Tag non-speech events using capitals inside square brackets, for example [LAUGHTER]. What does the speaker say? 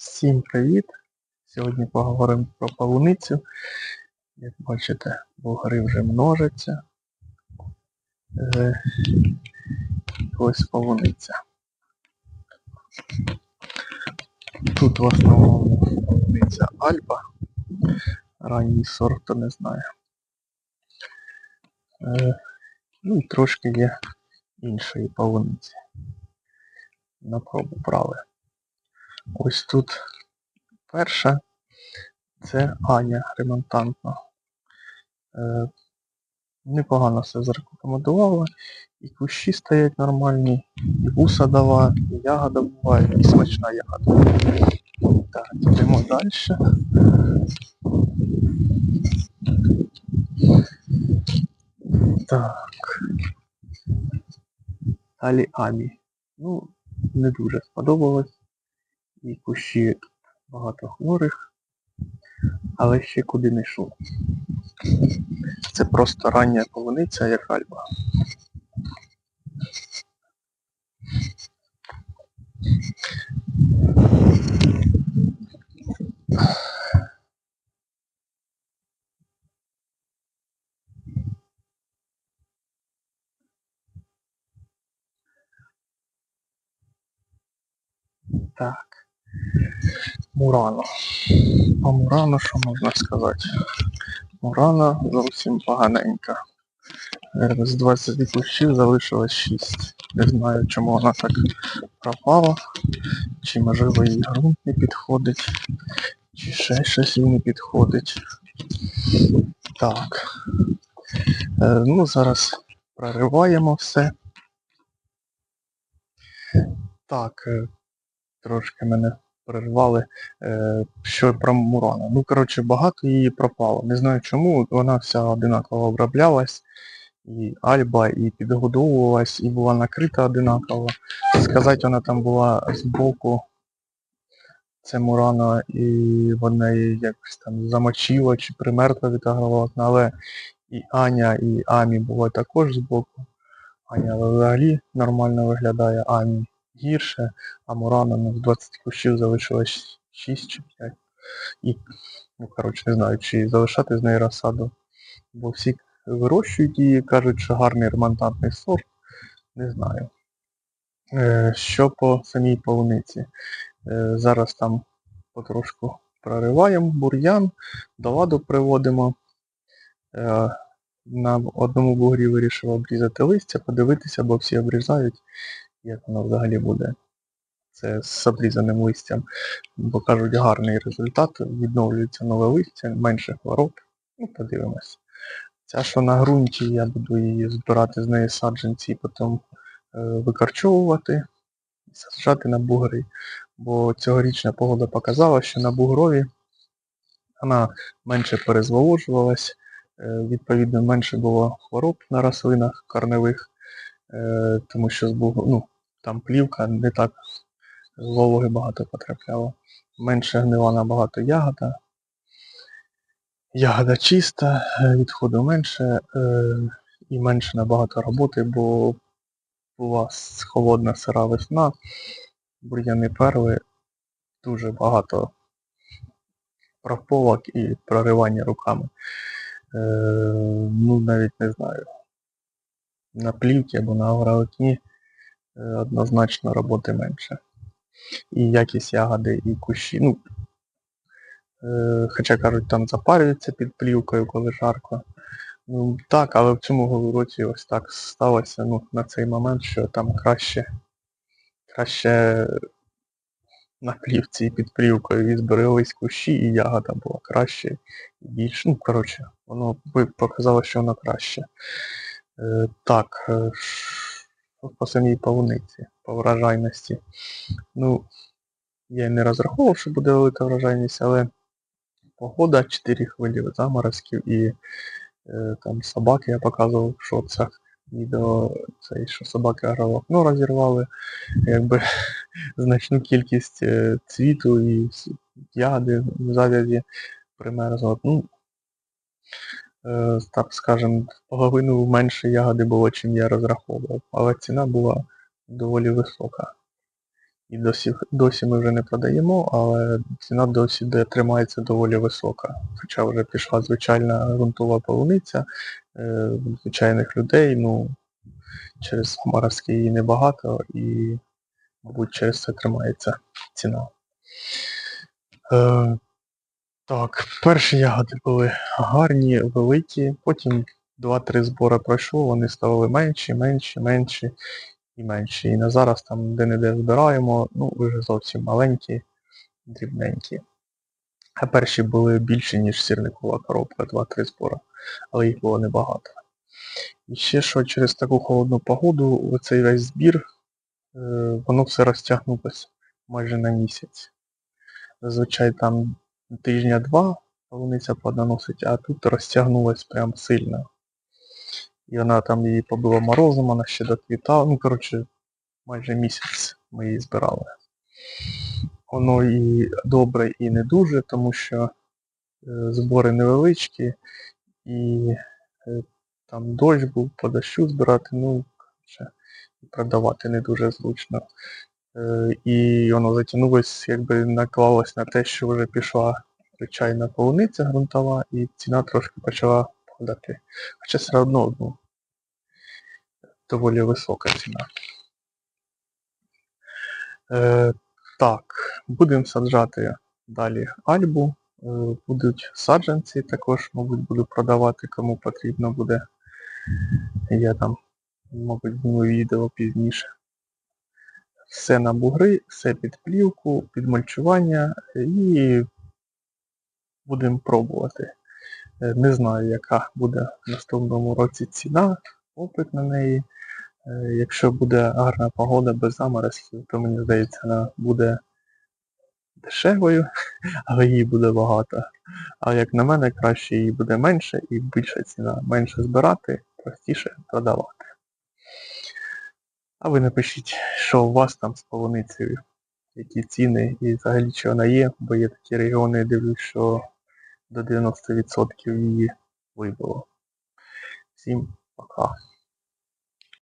Всім привіт! Сьогодні поговоримо про полуницю. Як бачите, бугри вже множаться. Е, Ось полуниця. Тут в основному полуниця Альпа. Ранній сорт, то не знаю. Е, Ну і трошки є іншої полуниці. На пробу брали. Ось тут перша це Аня ремонтантна. Е, непогано все зарекомендувала. І кущі стоять нормальні, і вуса дала, і ягода буває, і смачна ягода. Так, йдемо далі. Так. Далі Амі. Ну, не дуже сподобалось. І кущі багато хворих, але ще куди не йшов. Це просто рання полуниця, як альба. Так. Мурано. По Мурано що можна сказати? Мурано зовсім поганенька. З 20 кущів залишилось 6. Не знаю, чому вона так пропала. Чи можливо їй ґрунт не підходить, чи ще щось їй не підходить. Так. Е, ну, зараз прориваємо все. Так, е, трошки мене перервали, е, що про Мурана. Ну, коротше, багато її пропало. Не знаю чому, вона вся одинаково оброблялась. І Альба, і підгодовувалась, і була накрита одинаково. Сказати, вона там була з боку, це Мурана, і вона її якось там замочила чи примерзла від агроволокна, але і Аня, і Амі було також з боку. Аня взагалі нормально виглядає, Амі гірше, а Мурана ну, з 20 кущів залишилось 6 чи 5. І, ну, коротше, не знаю, чи залишати з неї розсаду. Бо всі вирощують її, кажуть, що гарний ремонтантний сорт. Не знаю. Е, що по самій полуниці? Е, зараз там потрошку прориваємо бур'ян, до ладу приводимо. Е, на одному бугрі вирішив обрізати листя, подивитися, бо всі обрізають, як воно взагалі буде. Це з обрізаним листям. Бо кажуть, гарний результат, відновлюється нове листя, менше хвороб. Ну, подивимось. Ця, що на ґрунті, я буду її збирати з неї саджанці і потім е, викорчовувати і саджати на бугри. Бо цьогорічна погода показала, що на бугрові вона менше перезволожувалась, е, відповідно менше було хвороб на рослинах корневих, тому що з бугру, ну, там плівка не так вологи багато потрапляло. Менше гнила набагато ягода. Ягода чиста, е, відходу менше е, і менше набагато роботи, бо була холодна сира весна, бур'яни перли, дуже багато прополок і проривання руками. Е, ну навіть не знаю. На плівці або на агровикні е, однозначно роботи менше. І якість ягоди, і кущі. Ну, е, хоча кажуть, там запарюються під плівкою, коли жарко. Ну так, але в цьому році ось так сталося ну, на цей момент, що там краще краще на плівці і під плівкою і зберегались кущі, і ягода була краще і більше. Ну, коротше, воно показало, що воно краще. Е, так, е, по самій полуниці, по врожайності. Ну, я не розраховував, що буде велика врожайність, але погода, 4 хвилі заморозків і е, там собаки я показував в шоцах відео, це, що собаки агровокно розірвали, якби [LAUGHS] значну кількість е, цвіту і ягоди в завязі примерзло. Ну, е, так скажем, половину менше ягоди було, чим я розраховував, але ціна була доволі висока. І досі, досі ми вже не продаємо, але ціна досі де тримається доволі висока. Хоча вже пішла звичайна ґрунтова полуниця е, звичайних людей, ну через Хмаровський її небагато і, мабуть, через це тримається ціна. Е, так, перші ягоди були гарні, великі, потім 2-3 збори пройшло, вони ставали менші, менші, менші і менші. І на зараз там де-не-де збираємо, ну вже зовсім маленькі, дрібненькі. А перші були більші, ніж сірникова коробка, 2-3 збори, але їх було небагато. І ще що через таку холодну погоду, оцей весь збір, е, воно все розтягнулося майже на місяць. Зазвичай там тижня-два полуниця плодоносить, а тут розтягнулась прям сильно. І вона там її побила морозом, вона ще доквітала. Ну, коротше, майже місяць ми її збирали. Воно і добре, і не дуже, тому що е, збори невеличкі, і е, там дощ був, по дощу збирати, ну, коротше, продавати не дуже зручно. Е, І воно затягнулось, якби наклалось на те, що вже пішла звичайна полуниця ґрунтова, і ціна трошки почала падати. Хоча все одно ну, доволі висока ціна. Е, так, будемо саджати далі альбу. Е, будуть саджанці, також, мабуть, буду продавати, кому потрібно буде. Я там, мабуть, зніму відео пізніше. Все на бугри, все під плівку, під мульчування і будемо пробувати. Е, Не знаю, яка буде в наступному році ціна, опит на неї. Е, Якщо буде гарна погода без заморозків, то мені здається, вона буде дешевою, [LAUGHS] але її буде багато. А як на мене, краще її буде менше і більша ціна. Менше збирати, простіше продавати. А ви напишіть, що у вас там з полуницею, які ціни і взагалі чи вона є, бо є такі регіони, я дивлюсь, що до 90% її вибило. Всім пока.